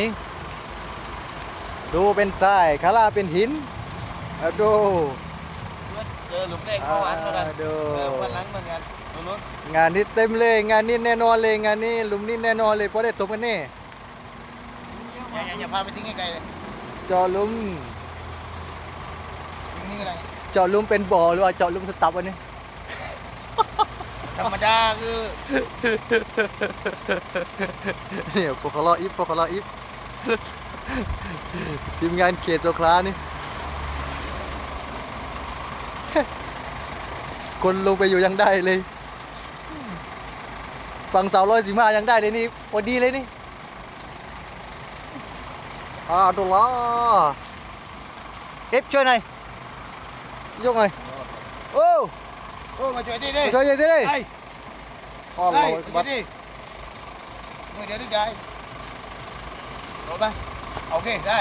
นี้ ดูเป็นทรายคาราเป็นหินอะดู เจอหลุมแรกเข้าอันเหมือนกันอ่าดู เออวันหลังเหมือนกันตรงนู้นงานนี้เต็มเลย งานนี้แน่นอนเลยงานนี้หลุมนี้แน่นอนเลยเพราะได้ตบกันแน่อย่าอย่าอย่าพาไปทิ้งไกลๆเลยเจอหลุมทิ้งนี่ก็ได้เจาะหลุมเป็นบ่อหรือว่าเจาะหลุมสตับวันนี้ ธรรมดาคือ เนี่ยพวกเขาล้ออิฟพวกเขาล้ออิฟ ทีมงานเขตสงขลานี่ คนลงไปอยู่ยังได้เลย ฝั่งเสาร้อยสิบห้ายังได้เลยนี่พอดีเลยนี่อ่าดูล้อเอฟช่วยหน่อยยกหน่อยโอ้โอ้มาช่วยดิดิช่วยยังได้เลยไอ้อ๋อไอ้เรามาช่บัวยดดิมือเดียวที่ใจ โดนไปโอเคได้